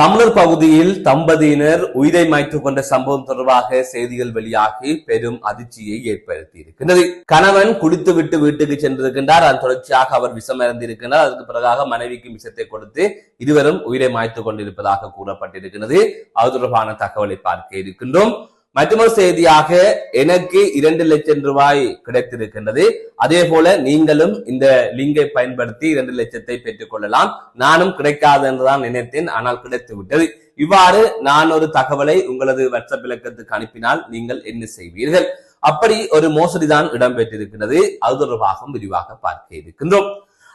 தமிழர் பகுதியில் தம்பதியினர் உயிரை மாய்த்துக் கொண்ட சம்பவம் தொடர்பாக செய்திகள் வெளியாகி பெரும் அதிர்ச்சியை ஏற்படுத்தி இருக்கின்றது கணவன் குடித்துவிட்டு வீட்டுக்கு சென்றிருக்கின்றார். அதன் தொடர்ச்சியாக அவர் விஷம் இறந்திருக்கின்றார் அதற்கு பிறகாக மனைவிக்கு விஷத்தை கொடுத்து இருவரும் உயிரை மாய்த்துக் கொண்டிருப்பதாக கூறப்பட்டிருக்கிறது அது தொடர்பான தகவலை பார்க்க இருக்கின்றோம். மற்றொரு செய்தியாக எனக்கு இரண்டு லட்சம் ரூபாய் கிடைத்திருக்கின்றது. அதே போல நீங்களும் இந்த லிங்கை பயன்படுத்தி இரண்டு லட்சத்தை பெற்றுக் கொள்ளலாம். நானும் கிடைக்காது என்றுதான் நினைத்தேன் ஆனால் கிடைத்து விட்டது. இவ்வாறு நான் ஒரு தகவலை உங்களது வாட்ஸ்அப் இலக்கத்துக்கு அனுப்பினால் நீங்கள் என்ன செய்வீர்கள்? அப்படி ஒரு மோசடிதான் இடம்பெற்றிருக்கிறது அது தொடர்பாகவும் விரிவாக பார்க்க இருக்கின்றோம்.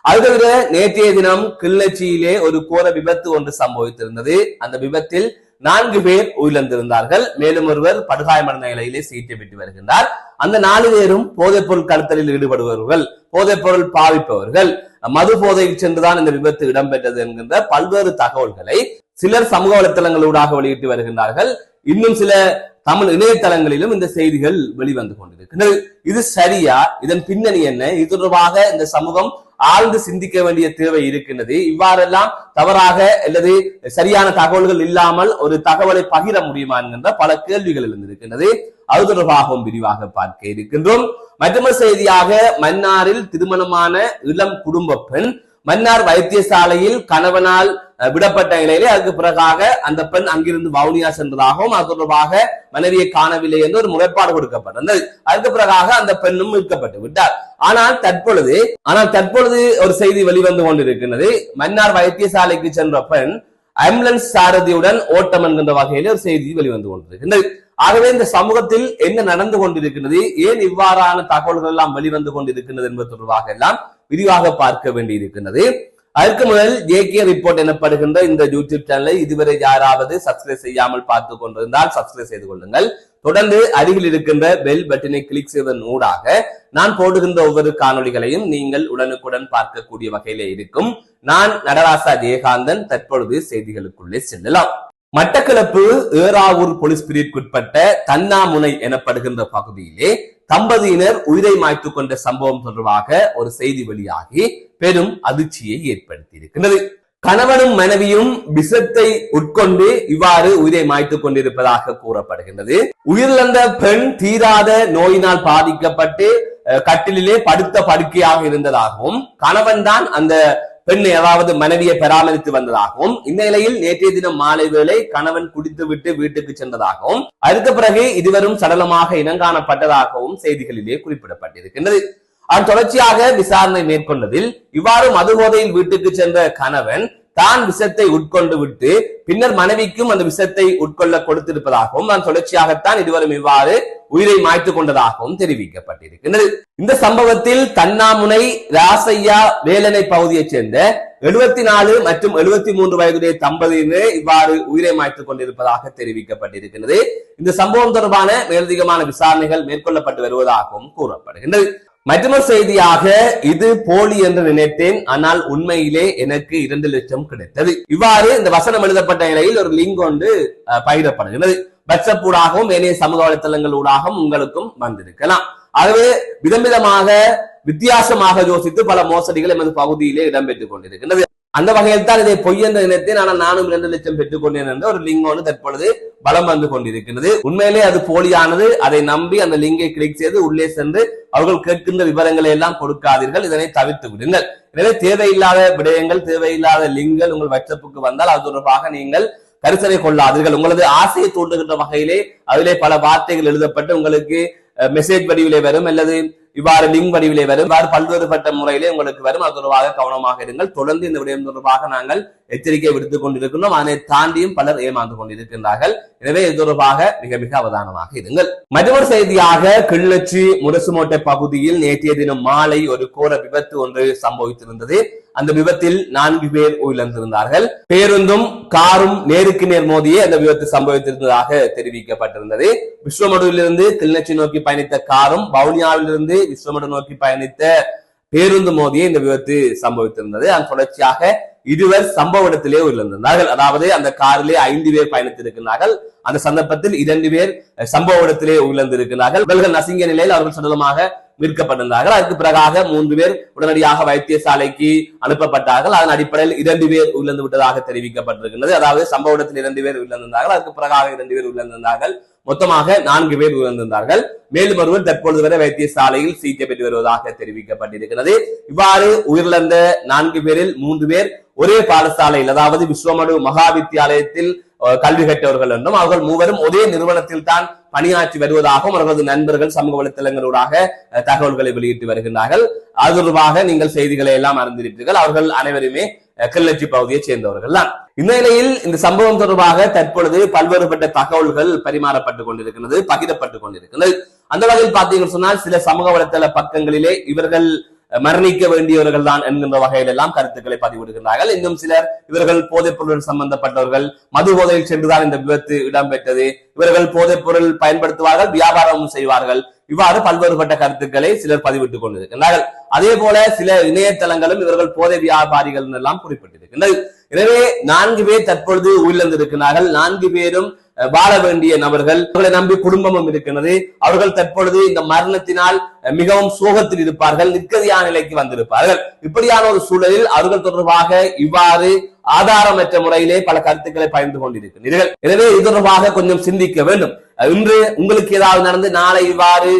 அது தவிர நேற்றைய தினம் கிள்ளச்சியிலே ஒரு கோர விபத்து ஒன்று சம்பவித்திருந்தது. அந்த விபத்தில் நான்கு பேர் உயிரிழந்திருந்தார்கள். மேலும் ஒருவர் படுகாயமடைந்த நிலையிலே சிகிச்சை பெற்று வருகின்றார். அந்த நாலு பேரும் போதைப் பொருள் கடத்தலில் ஈடுபடுபவர்கள் போதைப் பொருள் பாவிப்பவர்கள். மது போதையில் சென்றுதான் இந்த விபத்து இடம்பெற்றது என்கின்ற பல்வேறு தகவல்களை சிலர் சமூக வலைத்தளங்களூடாக வெளியிட்டு வருகின்றார்கள். இன்னும் சில தமிழ் இணையதளங்களிலும் இந்த செய்திகள் வெளிவந்து கொண்டிருக்கின்றது. இது சரியா? இதன் பின்னணி என்ன? இது தொடர்பாக இந்த சமூகம் ஆழ்ந்து சிந்திக்க வேண்டிய தேவை இருக்கின்றது. இவ்வாறெல்லாம் தவறாக அல்லது சரியான தகவல்கள் இல்லாமல் ஒரு தகவலை பகிர முடியுமா என்கின்ற பல கேள்விகள் எழுந்திருக்கின்றது. அது தொடர்பாகவும் விரிவாக பார்க்க இருக்கின்றோம். மற்றொரு செய்தியாக மன்னாரில் திருமணமான இளம் குடும்ப பெண் மன்னார் வைத்தியசாலையில் கணவனால் விடப்பட்ட நிலையிலே அதுக்கு பிறகாக அந்த பெண் அங்கிருந்து வவுனியா சென்றதாகவும் அது தொடர்பாக மனைவியை காணவில்லை என்று ஒரு முறைப்பாடு கொடுக்கப்பட்டிருந்தது. அதுக்கு பிறகாக அந்த பெண்ணும் மீட்கப்பட்டு விட்டார். ஆனால் தற்பொழுது ஆனால் தற்பொழுது ஒரு செய்தி வெளிவந்து கொண்டிருக்கின்றது. மன்னார் வைத்தியசாலைக்கு சென்ற பெண் ஆம்புலன்ஸ் சாரதியுடன் ஓட்டம் என்கின்ற வகையிலே ஒரு செய்தி வெளிவந்து கொண்டிருக்கின்றது. ஆகவே இந்த சமூகத்தில் என்ன நடந்து கொண்டிருக்கின்றது ஏன் இவ்வாறான தகவல்கள் எல்லாம் வெளிவந்து கொண்டிருக்கின்றது என்பது தொடர்பாக எல்லாம் விரிவாக பார்க்க வேண்டியிருக்கின்றது. அதற்கு முதல் ஜேகே ரிப்போர்ட் எனப்படுகின்ற இந்த யூடியூப் சேனலை இதுவரை யாராவது சப்ஸ்கிரைப் செய்யாமல் பார்த்து கொண்டிருந்தால் சப்ஸ்கிரைப் செய்து கொள்ளுங்கள். தொடர்ந்து அருகில் இருக்கின்ற பெல் பட்டனை கிளிக் செய்வதன் ஊடாக நான் போடுகின்ற ஒவ்வொரு காணொளிகளையும் நீங்கள் உடனுக்குடன் பார்க்கக்கூடிய வகையிலே இருக்கும். நான் நடராசா ஜெயகாந்தன் தற்பொழுது செய்திகளுக்குள்ளே செல்லலாம். மட்டக்களப்பு ஏறாவூர் போலீஸ் பிரிவுக்குட்பட்ட தன்னாமுனை எனப்படுகின்ற பகுதியிலே தம்பதியினர் உயிரை மாய்த்து கொண்ட சம்பவம் தொடர்பாக ஒரு செய்தி வெளியாகி பெரும் அதிர்ச்சியை ஏற்படுத்தி இருக்கின்றது கணவனும் மனைவியும் விஷத்தை உட்கொண்டு இவ்வாறு உயிரை மாய்த்து கொண்டிருப்பதாக கூறப்படுகின்றது. உயிரிழந்த பெண் தீராத நோயினால் பாதிக்கப்பட்டு கட்டிலே கட்டிலிலே படுத்த படுக்கையாக இருந்ததாகவும் கணவன் தான் அந்த பெண் ஏதாவது மனைவியை பராமரித்து வந்ததாகவும் இந்நிலையில் நேற்றைய தினம் மாலை வேளை கணவன் குடித்துவிட்டு வீட்டுக்கு சென்றதாகவும் அதுக்கு பிறகு இருவரும் சடலமாக இனங்காணப்பட்டதாகவும் செய்திகளிலே குறிப்பிடப்பட்டிருக்கின்றது. அது தொடர்ச்சியாக விசாரணை மேற்கொண்டதில் இவ்வாறு மதுபோதையில் வீட்டுக்கு சென்ற கணவன் தான் விஷத்தை உட்கொண்டு விட்டு பின்னர் மனைவிக்கும் அந்த விஷத்தை உட்கொள்ள கொடுத்திருப்பதாகவும் நான் தொடர்ச்சியாகத்தான் இருவரும் இவ்வாறு உயிரை மாய்த்து கொண்டதாகவும் தெரிவிக்கப்பட்டிருக்கின்றது. இந்த சம்பவத்தில் தன்னாமுனை ராசையா வேலனை பகுதியைச் சேர்ந்த எழுபத்தி நாலு மற்றும் எழுபத்தி மூன்று வயதுடைய தம்பதியினர் இவ்வாறு உயிரை மாய்த்துக் கொண்டிருப்பதாக தெரிவிக்கப்பட்டிருக்கிறது இந்த சம்பவம் தொடர்பான மேலதிகமான விசாரணைகள் மேற்கொள்ளப்பட்டு வருவதாகவும் கூறப்படுகின்றது. மற்றொரு செய்தியாக இது போலி என்று நினைத்தேன் ஆனால் உண்மையிலே எனக்கு இரண்டு லட்சம் கிடைத்தது. இவ்வாறு இந்த வசனம் எழுதப்பட்ட நிலையில் ஒரு லிங்க் ஒன்று அஹ், பகிரப்படுகிறது வாட்ஸ்அப் ஊடாகவும் ஏனைய சமூக வலைத்தளங்கள் ஊடாகவும் உங்களுக்கும் வந்திருக்கலாம். ஆகவே விதவிதமாக வித்தியாசமாக யோசித்து பல மோசடிகள் எமது பகுதியிலே இடம்பெற்றுக் கொண்டிருக்கின்றது. அந்த வகையில் தான் இதை பொய் என்ற நினைத்தேன் ஆனால் நானும் இரண்டு லட்சம் பெற்றுக் கொண்டேன் என்ற ஒரு லிங்க் ஒன்று தற்பொழுது பலம் வந்து கொண்டிருக்கிறது. உண்மையிலே அது போலியானது. அதை நம்பி அந்த லிங்கை கிளிக் செய்து உள்ளே சென்று அவர்கள் கேட்கின்ற விவரங்களை எல்லாம் கொடுக்காதீர்கள். இதனை தவிர்த்து விடுங்கள். எனவே தேவையில்லாத விடயங்கள் தேவையில்லாத லிங்கள் உங்கள் வாட்ஸ்அப்புக்கு வந்தால் அது தொடர்பாக நீங்கள் கரிசனை கொள்ளாதீர்கள். உங்களது ஆசையை தூண்டுகின்ற வகையிலே அதிலே பல வார்த்தைகள் எழுதப்பட்டு உங்களுக்கு மெசேஜ் வடிவிலே வரும். அல்லது இவ்வாறு லிங்க் வடிவிலே வரும். இவ்வாறு பல்வேறுபட்ட முறையிலே உங்களுக்கு வரும். அது தொடர்பாக கவனமாக இருங்கள். தொடர்ந்து இந்த விடயம் தொடர்பாக நாங்கள் எச்சரிக்கை விடுத்துக் கொண்டிருக்கின்றோம். அதனை தாண்டியும் பலர் ஏமாந்து கொண்டிருக்கின்றார்கள். எனவே இது தொடர்பாக மிக மிக அவதானமாக இருங்கள். மற்றொரு செய்தியாக கிள்ளச்சி முரசுமோட்டை பகுதியில் நேற்றைய தினம் மாலை ஒரு கோர விபத்து ஒன்று சம்பவித்திருந்தது. அந்த விபத்தில் நான்கு பேர் உயிரிழந்திருந்தார்கள். பேருந்தும் காரும் நேருக்கு நேர் மோதியே அந்த விபத்து சம்பவித்திருந்ததாக தெரிவிக்கப்பட்டிருந்தது. விஸ்வமடுவிலிருந்து கிளிநொச்சி நோக்கி பயணித்த காரும் வவுனியாவிலிருந்து விஸ்வமடு நோக்கி பயணித்த பேருந்து மோதியே இந்த விபத்து சம்பவித்திருந்தது. அதன் தொடர்ச்சியாக இருவர் சம்பவ இடத்திலே உயிரிழந்திருந்தார்கள். அதாவது அந்த காரிலே ஐந்து பேர் பயணித்திருக்கிறார்கள். அந்த சந்தர்ப்பத்தில் இரண்டு பேர் சம்பவ இடத்திலே உயிரிழந்திருக்கிறார்கள். இவர்கள் நசுங்கிய நிலையில் அவர்கள் சடலமாக மீட்கப்பட்டிருந்தார்கள் அதற்கு பிறகாக மூன்று பேர் உடனடியாக வைத்தியசாலைக்கு அனுப்பப்பட்டார்கள். அதன் அடிப்படையில் இரண்டு பேர் உயிரிழந்து விட்டதாக தெரிவிக்கப்பட்டிருக்கிறது அதாவது சம்பவ இடத்தில் இரண்டு பேர் உயிரிழந்திருந்தார்கள். அதற்கு பிறகாக இரண்டு பேர் உயிரிழந்திருந்தார்கள். மொத்தமாக நான்கு பேர் உயிரிழந்திருந்தார்கள். மேலும் ஒருவர் தற்பொழுது வரை வைத்தியசாலையில் சிகிச்சை பெற்று வருவதாக தெரிவிக்கப்பட்டிருக்கிறது. இவ்வாறு உயிரிழந்த நான்கு பேரில் மூன்று பேர் ஒரே பாடசாலையில் அதாவது விஸ்வமடு மகா வித்தியாலயத்தில் கல்வி கற்றவர்கள் என்றும் அவர்கள் மூவரும் ஒரே நிறுவனத்தில் தான் பணியாற்றி வருவதாகவும் அவர்களது நண்பர்கள் சமூக வலைத்தளங்களூடாக தகவல்களை வெளியிட்டு வருகின்றார்கள். அது தொடர்பாக நீங்கள் செய்திகளை எல்லாம் அறிந்திருப்பீர்கள். அவர்கள் அனைவருமே கிள்ளச்சி பகுதியைச் சேர்ந்தவர்கள் தான் இந்த நிலையில் இந்த சம்பவம் தொடர்பாக தற்பொழுது பல்வேறுபட்ட தகவல்கள் பரிமாறப்பட்டுக் கொண்டிருக்கிறது பகிரப்பட்டுக் கொண்டிருக்கிறது. அந்த வகையில் பார்த்தீங்கன்னு சொன்னால் சில சமூக வலைத்தள பக்கங்களிலே இவர்கள் மரணிக்க வேண்டியவர்கள் தான் என்கின்ற வகையில் எல்லாம் கருத்துக்களை பதிவிடுகின்றார்கள். இன்னும் சிலர் இவர்கள் போதைப் பொருள் சம்பந்தப்பட்டவர்கள் மது போதையில் சென்றுதான் இந்த விபத்து இடம்பெற்றது. இவர்கள் போதைப் பொருள் பயன்படுத்துவார்கள் வியாபாரமும் செய்வார்கள். இவ்வாறு பல்வேறுபட்ட கருத்துக்களை சிலர் பதிவிட்டுக் கொண்டிருக்கின்றார்கள். அதே போல சில இணையதளங்களும் இவர்கள் போதை வியாபாரிகள் எல்லாம் குறிப்பிட்டிருக்கின்றது. எனவே நான்கு பேர் தற்பொழுது உயிரிழந்திருக்கிறார்கள் நான்கு பேரும் வாழ வேண்டிய நபர்கள் அவர்களை நம்பி குடும்பமும் இருக்கிறது அவர்கள் தற்பொழுது இந்த மரணத்தினால் மிகவும் சோகத்தில் இருப்பார்கள் நிற்கதியான நிலைக்கு வந்திருப்பார்கள். இப்படியான ஒரு சூழலில் அவர்கள் தொடர்பாக இவ்வாறு ஆதாரமற்ற முறையிலே பல கருத்துக்களை பகிர்ந்து கொண்டிருக்கிறீர்கள். எனவே இது தொடர்பாக கொஞ்சம் சிந்திக்க வேண்டும். இன்று உங்களுக்கு ஏதாவது நடந்து நாளை இவ்வாறு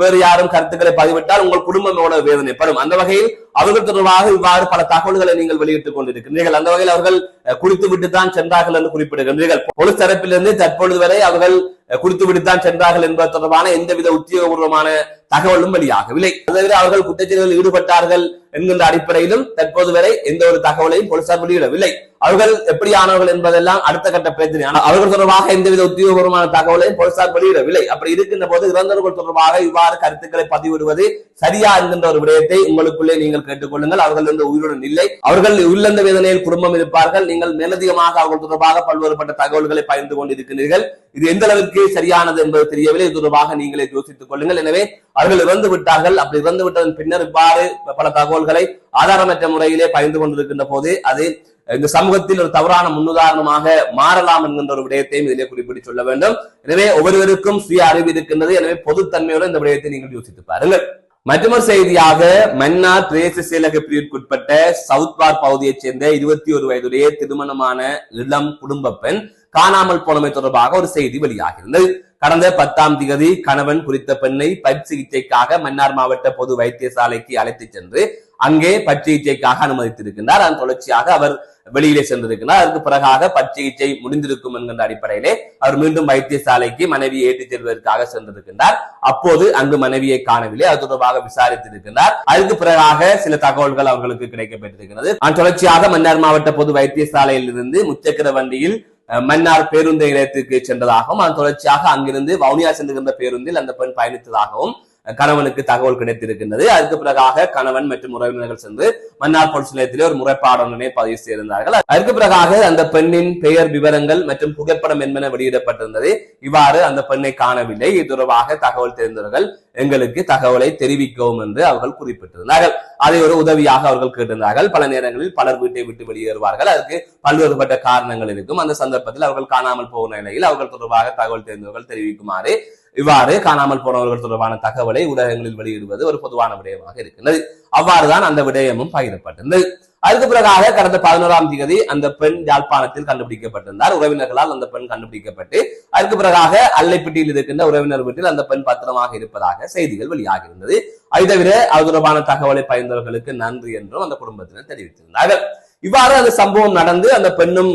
வேறு யாரும் கருத்துக்களை பதிவிட்டால் உங்கள் குடும்பம் எவ்வளவு வேதனைப்படும். அந்த வகையில் அவர்கள் தொடர்பாக இவ்வாறு பல தகவல்களை நீங்கள் வெளியிட்டுக் கொண்டிருக்கிறீர்கள். அந்த வகையில் அவர்கள் குடித்து விட்டு தான் சென்றார்கள் என்று குறிப்பிடுகின்றீர்கள். பொலிஸ் தரப்பிலிருந்து தற்பொழுது வரை அவர்கள் கொடுத்து குடித்து சென்றார்கள் என்பது தொடர்பான எந்தவித உத்தியோகபூர்வமான தகவலும் வெளியாகவில்லை. அதை தவிர அவர்கள் குற்றச்செயல்களில் ஈடுபட்டார்கள் என்கின்ற அடிப்படையிலும் தற்போது வரை எந்த ஒரு தகவலையும் போலீசார் வெளியிடவில்லை. அவர்கள் எப்படியானவர்கள் என்பதெல்லாம் அடுத்த கட்ட பிரச்சனை. ஆனால் அவர்கள் தொடர்பாக எந்தவித உத்தியோகபூர்வமான தகவலையும் போலீசார் வெளியிடவில்லை. அப்படி இருக்கின்ற போது இறந்தவர்கள் தொடர்பாக இவ்வாறு கருத்துக்களை பதிவிடுவது சரியா என்கின்ற ஒரு விடயத்தை உங்களுக்குள்ளே நீங்கள் கேட்டுக்கொள்ளுங்கள். அவர்கள் வந்து உயிருடன் இல்லை. அவர்கள் உள்ளந்த வேதனையில் குடும்பம் இருப்பார்கள். நீங்கள் மேலதிகமாக அவர்கள் தொடர்பாக பல்வேறுபட்ட தகவல்களை பகிர்ந்து கொண்டிருக்கிறீர்கள். இது எந்த அளவிற்கு சரியானது என்பது தெரியவில்லை. இது தொடர்பாக நீங்களே யோசித்துக் கொள்ளுங்கள். எனவே அவர்கள் இறந்து விட்டார்கள். அப்படி இறந்து விட்டதன் பின்னர் இவ்வாறு பல தகவல்களை ஆதாரமற்ற முறையிலே பகிர்ந்து கொண்டிருக்கின்ற போது அது இந்த சமூகத்தில் ஒரு தவறான முன்னுதாரணமாக மாறலாம் என்கின்ற ஒரு விடயத்தையும் இதிலே குறிப்பிட்டு சொல்ல வேண்டும். எனவே ஒவ்வொருவருக்கும் சுய அறிவு இருக்கின்றது. எனவே பொதுத்தன்மையோடு இந்த விடயத்தை நீங்கள் யோசித்து பாருங்கள். மற்றொரு செய்தியாக மன்னார் பிரதேச செயலக பிரிவிற்குட்பட்ட சவுத் பார்க் பகுதியைச் சேர்ந்த இருபத்தி ஒரு வயதுடைய திருமணமான இளம் குடும்ப பெண் காணாமல் போனமை தொடர்பாக ஒரு செய்தி வெளியாகியிருந்தது கடந்த பத்தாம் திகதி கணவன் குறித்த பெண்ணை பற் சிகிச்சைக்காக மன்னார் மாவட்ட பொது வைத்தியசாலைக்கு அழைத்துச் சென்று அங்கே பற் சிகிச்சைக்காக அனுமதித்திருக்கின்றார். அதன் தொடர்ச்சியாக அவர் வெளியிலே சென்றிருக்கிறார் அதற்கு பிறகாக பற்சிகிச்சை முடிந்திருக்கும் என்கின்ற அடிப்படையிலே அவர் மீண்டும் வைத்தியசாலைக்கு மனைவியை ஏற்றிச் செல்வதற்காக சென்றிருக்கின்றார். அப்போது அங்கு மனைவியை காணவில்லை. அது தொடர்பாக விசாரித்திருக்கிறார் அதற்கு பிறகாக சில தகவல்கள் அவர்களுக்கு கிடைக்கப்பட்டிருக்கிறது அதன் தொடர்ச்சியாக மன்னார் மாவட்ட பொது வைத்தியசாலையில் இருந்து முச்சக்கர வண்டியில் மன்னார் பேருந்து நிலையத்துக்கு சென்றதாகவும் அதன் தொடர்ச்சியாக அங்கிருந்து வவுனியா சென்றுகின்ற பேருந்தில் அந்த பெண் பயணித்ததாகவும் கணவனுக்கு தகவல் கிடைத்திருக்கின்றது. அதுக்கு பிறகாக கணவன் மற்றும் உறவினர்கள் சென்று மன்னார் போலீஸ் நிலையத்திலே ஒரு முறைப்பாடு பதிவு செய்திருந்தார்கள். அதற்கு பிறகாக அந்த பெண்ணின் பெயர் விவரங்கள் மற்றும் புகைப்படம் என்பன வெளியிடப்பட்டிருந்தது. இவ்வாறு அந்த பெண்ணை காணவில்லை. இது தொடர்பாக தகவல் தெரிந்தவர்கள் எங்களுக்கு தகவலை தெரிவிக்கவும் என்று அவர்கள் குறிப்பிட்டிருந்தார்கள். அதை ஒரு உதவியாக அவர்கள் கேட்டிருந்தார்கள். பல நேரங்களில் பலர் வீட்டை விட்டு வெளியேறுவார்கள். அதற்கு பல்வேறுபட்ட காரணங்கள் இருக்கும். அந்த சந்தர்ப்பத்தில் அவர்கள் காணாமல் போகும் நிலையில் அவர்கள் தொடர்பாக தகவல் தெரிந்தவர்கள் தெரிவிக்குமாறு இவ்வாறு காணாமல் போனவர்கள் தொடர்பான தகவலை ஊடகங்களில் வெளியிடுவது ஒரு பொதுவான விடயமாக இருக்கின்றது. அவ்வாறுதான் அந்த விடயமும் பகிரப்பட்டிருந்தது. அதுக்கு பிறகாக கடந்த பதினோராம் தேதி அந்த பெண் யாழ்ப்பாணத்தில் கண்டுபிடிக்கப்பட்டிருந்தார். உறவினர்களால் அந்த பெண் கண்டுபிடிக்கப்பட்டு அதுக்கு பிறகாக அல்லைப்பட்டியில் இருக்கின்ற உறவினர் வீட்டில் அந்த பெண் பத்திரமாக இருப்பதாக செய்திகள் வெளியாகியிருந்தது. அது தவிர அது தொடர்பான தகவலை பகிர்ந்தவர்களுக்கு நன்றி என்றும் அந்த குடும்பத்தினர் தெரிவித்திருந்தார்கள். இவ்வாறு அந்த சம்பவம் நடந்து அந்த பெண்ணும்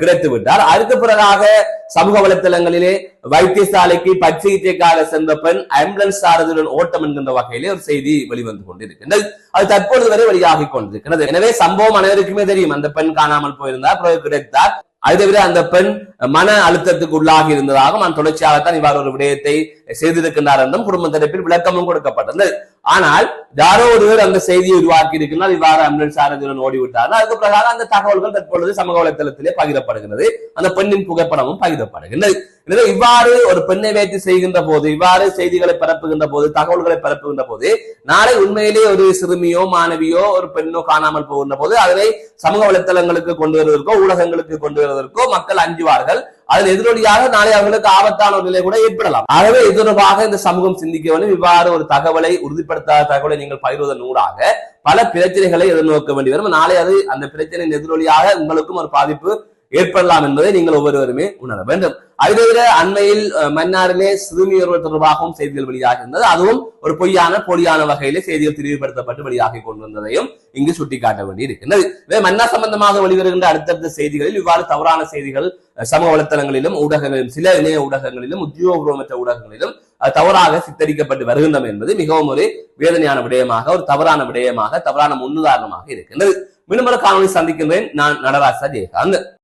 கிடைத்து விட்டார். அதுக்கு பிறகாக சமூக வலைத்தளங்களிலே வைத்தியசாலைக்கு பச்சிகிச்சைக்காக சென்ற பெண் ஆம்புலன்ஸ் சாரதியுடன் ஓட்டம் என்கின்ற வகையிலே ஒரு செய்தி வெளிவந்து கொண்டிருக்கின்றது. அது தற்பொழுது வரை வெளியாகி கொண்டிருக்கிறது. எனவே சம்பவம் அனைவருக்குமே தெரியும். அந்த பெண் காணாமல் போயிருந்தார் பிறகு கிடைத்தார். அதை தவிர அந்த பெண் மன அழுத்தத்துக்கு உள்ளாகி இருந்ததாகவும் நான் தொடர்ச்சியாகத்தான் இவ்வாறு ஒரு விடயத்தை செய்திருக்கின்றார் என்றும் குடும்ப தரப்பில் விளக்கமும் கொடுக்கப்பட்டது. ஆனால் யாரோ ஒருவர் அந்த செய்தியை உருவாக்கி இருக்கிறார் இவ்வாறு அம்புலன்ஸ் சாரதியுடன் ஓடிவிட்டார் அதுக்கு பிரகாரம் அந்த தகவல்கள் தற்பொழுது சமூக வலைத்தளத்திலே பகிரப்படுகிறது அந்த பெண்ணின் புகைப்படமும் பகிரப்படுகின்றது. எனவே இவ்வாறு ஒரு பெண்ணை வைத்து செய்கின்ற போது இவ்வாறு செய்திகளை பரப்புகின்ற போது தகவல்களை பரப்புகின்ற போது நாளை உண்மையிலே ஒரு சிறுமியோ மாணவியோ ஒரு பெண்ணோ காணாமல் போகின்ற போது அதனை சமூக வலைத்தளங்களுக்கு கொண்டு வருவதற்கோ ஊடகங்களுக்கு கொண்டு வருவதற்கோ மக்கள் அஞ்சுவார்கள். அதில் எதிரொலியாக நாளை அவர்களுக்கு ஆபத்தான ஒரு நிலை கூட ஏற்படலாம். ஆகவே இது தொடர்பாக இந்த சமூகம் சிந்திக்க வேண்டும் இவ்வாறு ஒரு தகவலை உறுதிப்படுத்தாத தகவலை நீங்கள் பகிர்வதன் ஊடாக பல பிரச்சனைகளை எதிர்நோக்க வேண்டி வரும். நாளை அது அந்த பிரச்சனையின் எதிரொலியாக உங்களுக்கும் ஒரு பாதிப்பு ஏற்படலாம் என்பதை நீங்கள் ஒவ்வொருவருமே உணர வேண்டும். அதை தவிர அண்மையில் மன்னாரிலே சிறுமியொருவர் தொடர்பாகவும் செய்திகள் வெளியாக இருந்தது. அதுவும் ஒரு பொய்யான போலியான வகையிலே செய்திகள் தெளிவுபடுத்தப்பட்டு வெளியாகி கொண்டு வந்ததையும் இங்கு சுட்டிக்காட்ட வேண்டி இருக்கின்றது மன்னார் சம்பந்தமாக வெளிவருகின்ற அடுத்தடுத்த செய்திகளில் இவ்வாறு தவறான செய்திகள் சமூக வலைத்தளங்களிலும் ஊடகங்களிலும் சில இணைய ஊடகங்களிலும் உத்தியோகபூர்வமற்ற ஊடகங்களிலும் தவறாக சித்தரிக்கப்பட்டு வருகின்றன என்பது மிகவும் ஒரு வேதனையான விடயமாக ஒரு தவறான விடயமாக தவறான முன்னுதாரணமாக இருக்கின்றது. மீண்டும் ஒரு காணொலி சந்திக்கின்றேன். நான் நடராஜா ஜெயகாந்த்